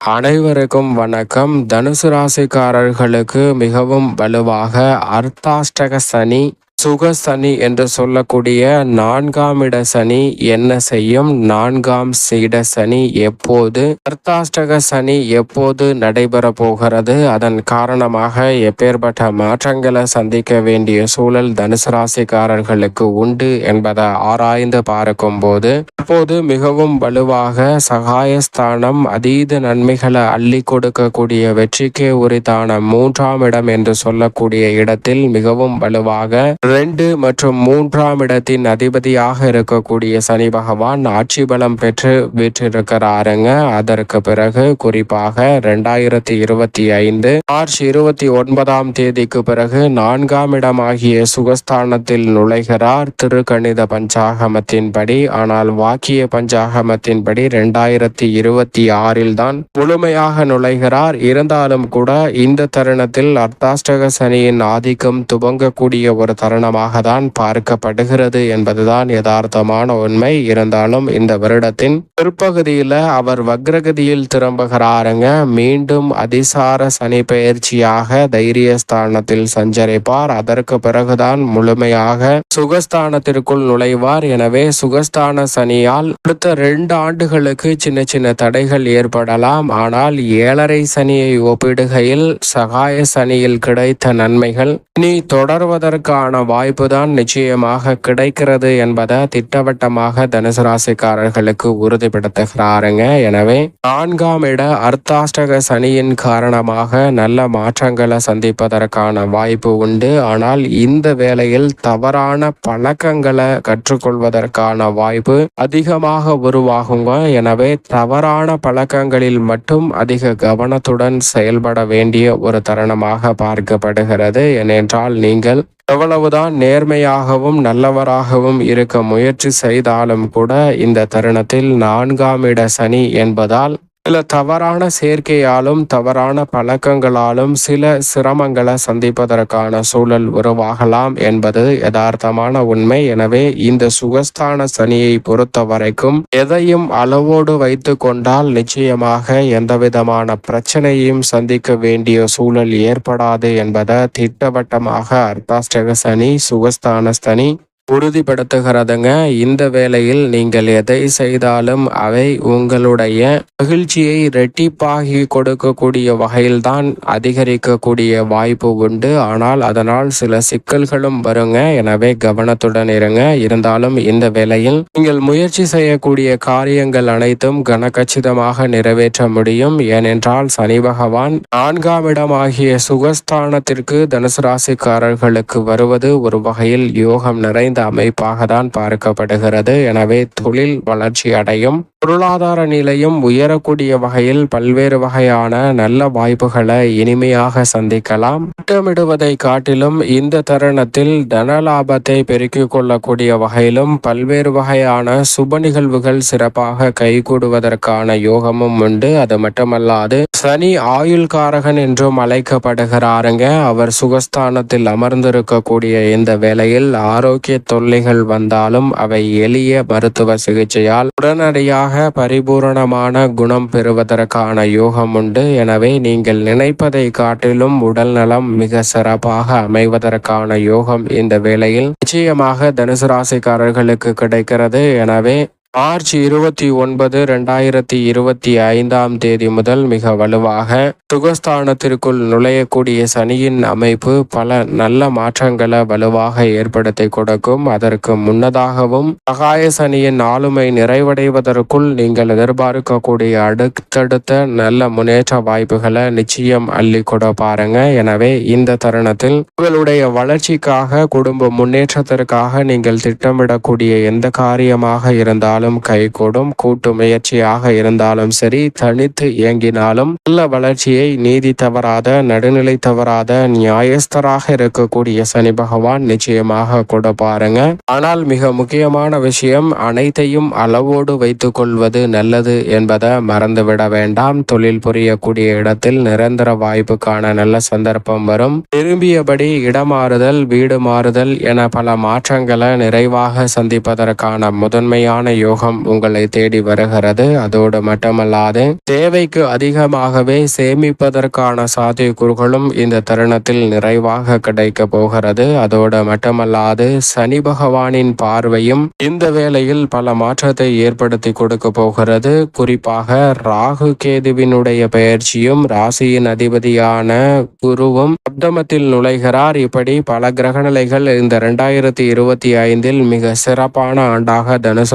அனைவருக்கும் வணக்கம். தனுசு ராசிக்காரர்களுக்கு மிகவும் வலுவாக அர்த்தாஷ்டக சனி சுக சனி என்று சொல்லக்கூடிய நான்காம் இட சனி என்ன செய்யும்? நான்காம் இட சனி எப்போது? அர்த்தாஷ்டக சனி எப்போது நடைபெற போகிறது? அதன் காரணமாக எப்பேற்பட்ட மாற்றங்களை சந்திக்க வேண்டிய சூழல் தனுசு ராசிக்காரர்களுக்கு உண்டு என்பதை ஆராய்ந்து பார்க்கும் போது அப்போது மிகவும் வலுவாக சகாயஸ்தானம் அதீத நன்மைகளை அள்ளி கொடுக்கக்கூடிய வெற்றிக்கே உரித்தான மூன்றாம் இடம் என்று சொல்லக்கூடிய இடத்தில் மிகவும் வலுவாக ரெண்டு மற்றும் மூன்றாம் இடத்தின் அதிபதியாக இருக்கக்கூடிய சனி பகவான் ஆட்சி பலம் பெற்று வீற்றிருக்கிறாருங்க. அதற்கு பிறகு குறிப்பாக ரெண்டாயிரத்தி இருபத்தி ஐந்து மார்ச் இருபத்தி ஒன்பதாம் தேதிக்கு பிறகு நான்காம் இடமாகிய சுகஸ்தானத்தில் நுழைகிறார். திருக்கணித பஞ்சாகமத்தின்படி ஆனால் வாக்கிய பஞ்சாகமத்தின்படி ரெண்டாயிரத்தி இருபத்தி ஆறில் தான் முழுமையாக நுழைகிறார். இருந்தாலும் கூட இந்த தருணத்தில் அர்த்தாஷ்டக சனியின் ஆதிக்கம் துவங்கக்கூடிய ஒரு தருணம் தருணமாக தான் பார்க்கப்படுகிறது என்பதுதான் யதார்த்தமான உண்மை. இருந்தாலும் இந்த வருடத்தின் பிற்பகுதியில அவர் வக்ரகதியில் திரும்புகிறாருங்க. மீண்டும் அதிசார சனி பயிற்சியாக தைரியஸ்தானத்தில் சஞ்சரிப்பார். அதற்கு பிறகுதான் முழுமையாக சுகஸ்தானத்திற்குள் நுழைவார். எனவே சுகஸ்தான சனியால் அடுத்த ரெண்டு ஆண்டுகளுக்கு சின்ன சின்ன தடைகள் ஏற்படலாம். ஆனால் ஏழரை சனியை ஒப்பிடுகையில் சகாய சனியில் கிடைத்த நன்மைகள் இனி தொடர்வதற்கான வாய்ப்புதான் நிச்சயமாக கிடைக்கிறது என்பதை திட்டவட்டமாக தனுசு ராசிக்காரர்களுக்கு உறுதிப்படுத்துகிறாருங்க. எனவே நான்காம் இட அர்த்தாஷ்டக சனியின் காரணமாக நல்ல மாற்றங்களை சந்திப்பதற்கான வாய்ப்பு உண்டு. ஆனால் இந்த வேளையில் தவறான பழக்கங்களை கற்றுக்கொள்வதற்கான வாய்ப்பு அதிகமாக உருவாகுங்க. எனவே தவறான பழக்கங்களில் மட்டும் அதிக கவனத்துடன் செயல்பட வேண்டிய ஒரு தருணமாக பார்க்கப்படுகிறது. ஏனென்றால் நீங்கள் எவ்வளவுதான் நேர்மையாகவும் நல்லவராகவும் இருக்க முயற்சி செய்தாலும் கூட இந்த தருணத்தில் நான்காம் இட சனி என்பதால் சில தவறான சேர்க்கையாலும் தவறான பழக்கங்களாலும் சில சிரமங்களை சந்திப்பதற்கான சூழல் உருவாகலாம் என்பது யதார்த்தமான உண்மை. எனவே இந்த சுகஸ்தான சனியை பொறுத்த வரைக்கும் எதையும் அளவோடு வைத்து கொண்டால் நிச்சயமாக எந்தவிதமான பிரச்சனையும் சந்திக்க வேண்டிய சூழல் ஏற்படாது என்பதை திட்டவட்டமாக அர்த்தாஷ்டக சனி சுகஸ்தான சனி உறுதிப்படுத்துகிறதுங்க. இந்த வேளையில் நீங்கள் எதை செய்தாலும் அவை உங்களுடைய மகிழ்ச்சியை ரெட்டிப்பாகி கொடுக்கக்கூடிய வகையில்தான் அதிகரிக்கக்கூடிய வாய்ப்பு உண்டு. ஆனால் அதனால் சில சிக்கல்களும் வருங்க. எனவே கவனத்துடன் இருங்க. இருந்தாலும் இந்த வேளையில் நீங்கள் முயற்சி செய்யக்கூடிய காரியங்கள் அனைத்தும் கனகச்சிதமாக நிறைவேற்ற முடியும். ஏனென்றால் சனி பகவான் நான்காம் இடமாகிய சுகஸ்தானத்திற்கு தனுசு ராசிக்காரர்களுக்கு வருவது ஒரு வகையில் யோகம் நிறைந்த இந்த அமைப்பாக தான் பார்க்கப்படுகிறது. எனவே தொழில் வளர்ச்சி அடையும். பொருளாதார நிலையும் உயரக்கூடிய வகையில் பல்வேறு வகையான நல்ல வாய்ப்புகளை இனிமையாக சந்திக்கலாம். திட்டமிடுவதை காட்டிலும் இந்த தருணத்தில் தன லாபத்தை பெருக்கிக் கொள்ளக்கூடிய வகையிலும் பல்வேறு வகையான சுப நிகழ்வுகள் சிறப்பாக கைகூடுவதற்கான யோகமும் உண்டு. அது மட்டுமல்லாது சனி ஆயுள்காரகன் என்றும் அழைக்கப்படுகிறாருங்க. அவர் சுகஸ்தானத்தில் அமர்ந்திருக்கக்கூடிய இந்த வேளையில் ஆரோக்கிய தொல்லைகள் வந்தாலும் அவை எளிய மருத்துவ சிகிச்சையால் உடனடியாக பரிபூரணமான குணம் பெறுவதற்கான யோகம் உண்டு. எனவே நீங்கள் நினைப்பதை காட்டிலும் உடல் நலம் மிக சிறப்பாக அமைவதற்கான யோகம் இந்த வேளையில் நிச்சயமாக தனுசு ராசிக்காரர்களுக்கு கிடைக்கிறது. எனவே மார்ச் இருபத்தி ஒன்பது ரெண்டாயிரத்தி இருபத்தி ஐந்தாம் தேதி முதல் மிக வலுவாக சுகஸ்தானத்திற்குள் நுழையக்கூடிய சனியின் அமைப்பு பல நல்ல மாற்றங்களை வலுவாக ஏற்படுத்தி கொடுக்கும். அதற்கு முன்னதாகவும் சகாய சனியின் ஆளுமை நிறைவடைவதற்குள் நீங்கள் எதிர்பார்க்கக்கூடிய அடுத்தடுத்த நல்ல முன்னேற்ற வாய்ப்புகளை நிச்சயம் அள்ளி கொட பாருங்க. எனவே இந்த தருணத்தில் உங்களுடைய வளர்ச்சிக்காக குடும்ப முன்னேற்றத்திற்காக நீங்கள் திட்டமிடக்கூடிய எந்த காரியமாக இருந்தாலும் இருந்தாலும் கைகூடும் கூட்டு முயற்சியாக இருந்தாலும் சரி தனித்து இயங்கினாலும் நல்ல வளர்ச்சியை நீதி தவறாத நடுநிலை தவறாத நியாயஸ்தராக இருக்கக்கூடிய சனி பகவான் நிச்சயமாக கூட பாருங்க. ஆனால் மிக முக்கியமான விஷயம் அனைத்தையும் அளவோடு வைத்துக் கொள்வது நல்லது என்பதை மறந்துவிட வேண்டாம். தொழில் புரியக்கூடிய இடத்தில் நிரந்தர வாய்ப்புக்கான நல்ல சந்தர்ப்பம் வரும். விரும்பியபடி இடமாறுதல் வீடு மாறுதல் என பல மாற்றங்களை நிறைவாக சந்திப்பதற்கான முதன்மையான யோக யோகம் உங்களை தேடி வருகிறது. அதோடு மட்டுமல்லாது தேவைக்கு அதிகமாகவே சேமிப்பதற்கான சாத்தியக்கூறுகளும் இந்த தருணத்தில் நிறைவாக கிடைக்க போகிறது. அதோடு மட்டுமல்லாது சனி பகவானின் பார்வையும் இந்த வேளையில் பல மாற்றத்தை ஏற்படுத்தி கொடுக்க போகிறது. குறிப்பாக ராகு கேதுவினுடைய பயிற்சியும் ராசியின் அதிபதியான குருவும் சப்தமத்தில் நுழைகிறார். இப்படி பல கிரகநிலைகள் இந்த இரண்டாயிரத்தி இருபத்தி ஐந்தில் மிக சிறப்பான ஆண்டாக தனுசு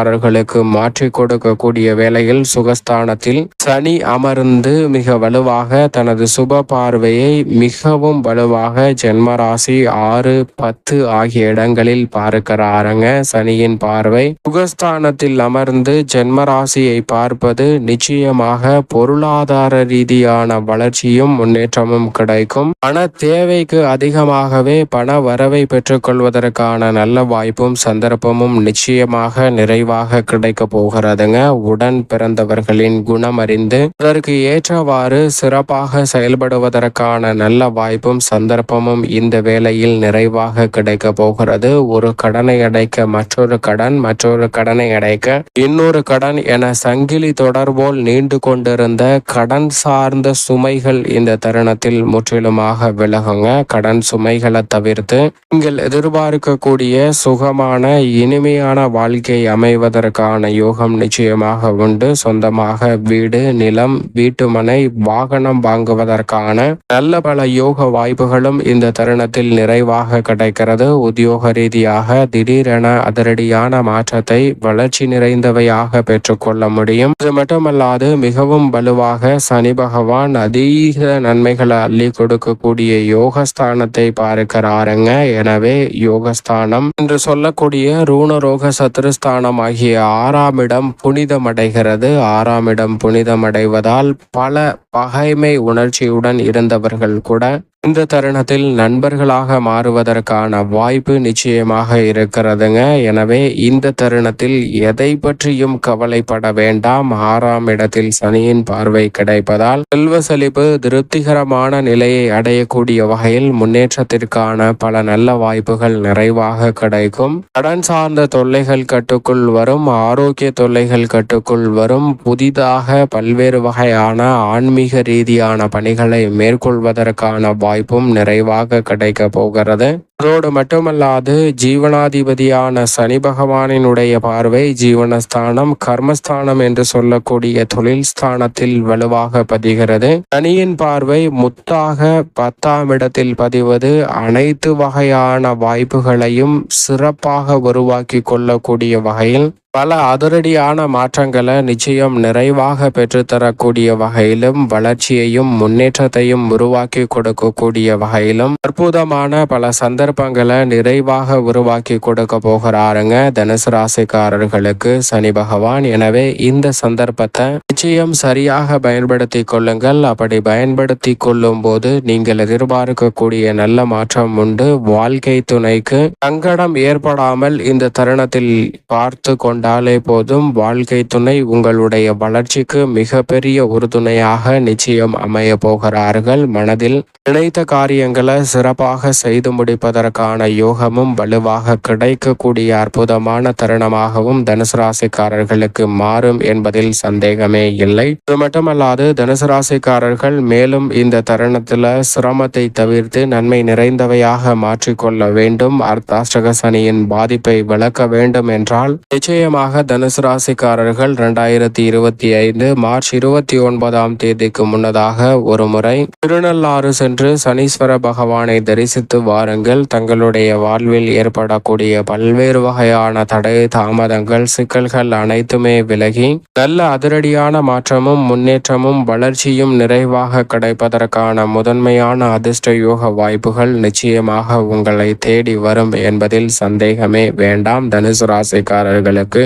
ராசிக்காரர்களுக்கு மாற்றி கொடுக்கக்கூடிய வேளையில் சுகஸ்தானத்தில் சனி அமர்ந்து மிக வலுவாக தனது சுப பார்வையை மிகவும் வலுவாக ஜென்மராசி ஆறு பத்து ஆகிய இடங்களில் பார்க்கிறாருங்க. சனியின் பார்வை சுகஸ்தானத்தில் அமர்ந்து ஜென்மராசியை பார்ப்பது நிச்சயமாக பொருளாதார ரீதியான வளர்ச்சியும் முன்னேற்றமும் கிடைக்கும். பண தேவைக்கு அதிகமாகவே பண வரவை பெற்றுக்கொள்வதற்கான நல்ல வாய்ப்பும் சந்தர்ப்பமும் நிச்சயமாக நிறை நிறைவாக கிடைக்க போகிறதுங்க. உடன் பிறந்தவர்களின் குணம் அறிந்து அதற்கு ஏற்றவாறு சிறப்பாக செயல்படுவதற்கான நல்ல வாய்ப்பும் சந்தர்ப்பமும் இந்த வேளையில் நிறைவாக கிடைக்க போகிறது. ஒரு கடனை அடைக்க மற்றொரு கடன் மற்றொரு கடனை அடைக்க இன்னொரு கடன் என சங்கிலி தொடர்போல் நீண்டு கொண்டிருந்த கடன் சார்ந்த சுமைகள் இந்த தருணத்தில் முற்றிலுமாக விலகுங்க. கடன் சுமைகளை தவிர்த்து நீங்கள் எதிர்பார்க்கக்கூடிய சுகமான இனிமையான வாழ்க்கை அமைவதற்கான யோகம் நிச்சயமாக உண்டு. சொந்தமாக வீடு நிலம் வீட்டுமனை வாகனம் வாங்குவதற்கான நல்ல பல யோக வாய்ப்புகளும் இந்த தருணத்தில் நிறைவாக கிடைக்கிறது. உத்தியோக ரீதியாக திடீரென அதிரடியான மாற்றத்தை வளர்ச்சி நிறைந்தவையாக பெற்றுக்கொள்ள முடியும். இது மட்டுமல்லாது மிகவும் வலுவாக சனி பகவான் அதீத நன்மைகளை அள்ளி கொடுக்கக்கூடிய யோகஸ்தானத்தை பார்க்கிறாருங்க. எனவே யோகஸ்தானம் என்று சொல்லக்கூடிய ரூணரோக சத்துருஸ்தானம் ஆகிய ஆறாம் இடம் புனிதமடைகிறது. ஆறாம் இடம் புனிதமடைவதால் பல பகைமை உணர்ச்சியுடன் இருந்தவர்கள் கூட இந்த தருணத்தில் நண்பர்களாக மாறுவதற்கான வாய்ப்பு நிச்சயமாக இருக்கிறதுங்க. எனவே இந்த தருணத்தில் எதை பற்றியும் கவலைப்பட வேண்டாம். ஆறாம் இடத்தில் சனியின் பார்வை கிடைப்பதால் செல்வ செழிப்பு திருப்திகரமான நிலையை அடையக்கூடிய வகையில் முன்னேற்றத்திற்கான பல நல்ல வாய்ப்புகள் நிறைவாக கிடைக்கும். கடன் சார்ந்த தொல்லைகள் கட்டுக்குள் வரும். ஆரோக்கிய தொல்லைகள் கட்டுக்குள் வரும். புதிதாக பல்வேறு வகையான ஆன்மீக ரீதியான பணிகளை மேற்கொள்வதற்கான வாய்ப்பும் நிறைவாக கிடைக்க போகிறது. அதோடு மட்டுமல்லாது ஜீவனாதிபதியான சனி பகவானினுடைய பார்வை ஜீவனஸ்தானம் கர்மஸ்தானம் என்று சொல்லக்கூடிய தொழில் ஸ்தானத்தில் வலுவாக பதிகிறது. சனியின் பார்வை முத்தாக பத்தாம் இடத்தில் பதிவது. அனைத்து வகையான வாய்ப்புகளையும் சிறப்பாக உருவாக்கி கொள்ளக்கூடிய வகையில் பல அதிரடியான மாற்றங்களை நிச்சயம் நிறைவாக பெற்றுத்தரக்கூடிய வகையிலும் வளர்ச்சியையும் முன்னேற்றத்தையும் உருவாக்கி கொடுக்கக்கூடிய வகையிலும் அற்புதமான பல சந்தர்ப்பங்களை நிறைவாக உருவாக்கி கொடுக்க போகிறாருங்க. தனுசு ராசிக்காரர்களுக்கு சனி பகவான். எனவே இந்த சந்தர்ப்பத்தை நிச்சயம் சரியாக பயன்படுத்தி கொள்ளுங்கள். அப்படி பயன்படுத்தி கொள்ளும் போது நீங்கள் எதிர்பார்க்கக்கூடிய நல்ல மாற்றம் உண்டு. வாழ்க்கை துணைக்கு சங்கடம் ஏற்படாமல் இந்த தருணத்தில் பார்த்து கொண்டாலே போதும். வாழ்க்கை துணை உங்களுடைய வளர்ச்சிக்கு மிகப்பெரிய உறுதுணையாக நிச்சயம் அமைய போகிறார்கள். மனதில் நினைத்த காரியங்களை சிறப்பாக செய்து முடிப்பதற்கான யோகமும் வலுவாக கிடைக்கக்கூடிய அற்புதமான தருணமாகவும் தனுசு ராசிக்காரர்களுக்கு மாறும் என்பதில் சந்தேகமே இல்லை. இது மட்டுமல்லாது தனுசு ராசிக்காரர்கள் மேலும் இந்த தருணத்துல சிரமத்தை தவிர்த்து நன்மை நிறைந்தவையாக மாற்றிக்கொள்ள வேண்டும். அர்த்தாஷ்டக சனியின் பாதிப்பை விளக்க வேண்டும் என்றால் நிச்சயமாக நிச்சயமாக தனுசு ராசிக்காரர்கள் இரண்டாயிரத்தி இருபத்தி ஐந்து மார்ச் இருபத்தி ஒன்பதாம் தேதிக்கு முன்னதாக ஒரு முறை திருநள்ளாறு சென்று சனீஸ்வர பகவானை தரிசித்து வாருங்கள். தங்களுடைய வாழ்வில் ஏற்படக்கூடிய பல்வேறு வகையான தடை தாமதங்கள் சிக்கல்கள் அனைத்துமே விலகி நல்ல அதிரடியான மாற்றமும் முன்னேற்றமும் வளர்ச்சியும் நிறைவாக கிடைப்பதற்கான முதன்மையான அதிர்ஷ்ட யோக வாய்ப்புகள் நிச்சயமாக உங்களை தேடி வரும் என்பதில் சந்தேகமே வேண்டாம். தனுசு ராசிக்காரர்களுக்கு